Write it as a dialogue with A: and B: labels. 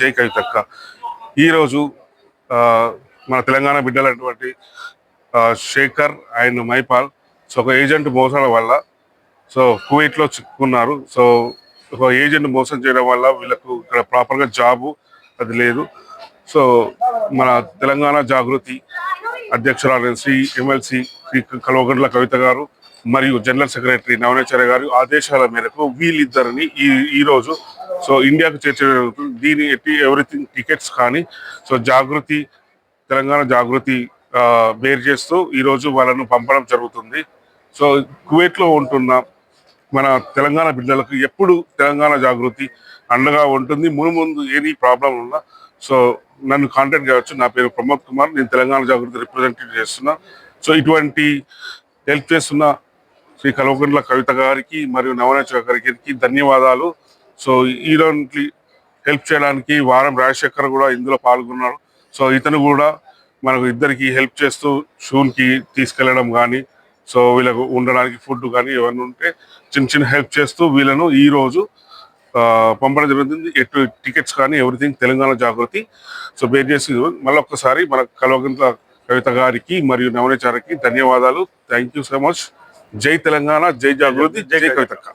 A: జై కవితక్క ఈరోజు మన తెలంగాణ బిడ్డలైనటువంటి శేఖర్ అండ్ మైపాల్. సో ఒక ఏజెంట్ మోసాల వల్ల సో కువైట్లో చిక్కుకున్నారు. సో ఒక ఏజెంట్ మోసం చేయడం వల్ల వీళ్ళకు ఇక్కడ ప్రాపర్గా జాబు అది లేదు. సో మన తెలంగాణ జాగృతి అధ్యక్షురాలైన శ్రీ ఎమ్మెల్సీ శ్రీ కల్వగండ్ల కవిత గారు మరియు జనరల్ సెక్రటరీ నవనేశ్వర గారు ఆదేశాల మేరకు వీళ్ళిద్దరిని ఈ ఈ రోజు సో ఇండియాకు చేర్చే జరుగుతుంది దీని ఎట్టి ఎవ్రీథింగ్ టికెట్స్ కానీ సో జాగృతి తెలంగాణ జాగృతి బేర్ చేస్తూ ఈరోజు వాళ్ళను పంపడం జరుగుతుంది. సో కువైట్లో ఉంటున్న మన తెలంగాణ బిడ్డలకు ఎప్పుడు తెలంగాణ జాగృతి అండగా ఉంటుంది. మును ముందు ఏది ప్రాబ్లం ఉన్నా సో నన్ను కాంటాక్ట్ కావచ్చు నా పేరు ప్రమోద్ కుమార్. నేను తెలంగాణ జాగృతి రిప్రజెంటేటివ్ చేస్తున్నా. సో ఇటువంటి హెల్ప్ చేస్తున్న శ్రీ కల్వకుంట్ల కవిత గారికి మరియు నవనేశ్వర గారికి ధన్యవాదాలు. సో ఈరోజు హెల్ప్ చేయడానికి వారం రాజశేఖర్ కూడా ఇందులో పాల్గొన్నారు. సో ఇతను కూడా మనకు ఇద్దరికి హెల్ప్ చేస్తూ షూన్కి తీసుకెళ్ళడం కానీ సో వీళ్ళకు ఉండడానికి ఫుడ్ కానీ ఏమైనా ఉంటే చిన్న చిన్న హెల్ప్ చేస్తూ వీళ్ళను ఈ రోజు ఆ, పంపడం జరుగుతుంది. ఎటు టికెట్స్ కానీ everything Telangana Jagruthi. So bear చేసి మళ్ళీ ఒక్కసారి మన కల్వకుంట్ల కవిత గారికి మరియు నవనేచారికి ధన్యవాదాలు. థ్యాంక్ యూ సో మచ్ జై తెలంగాణ జై జాగృతి జై కవితక్క.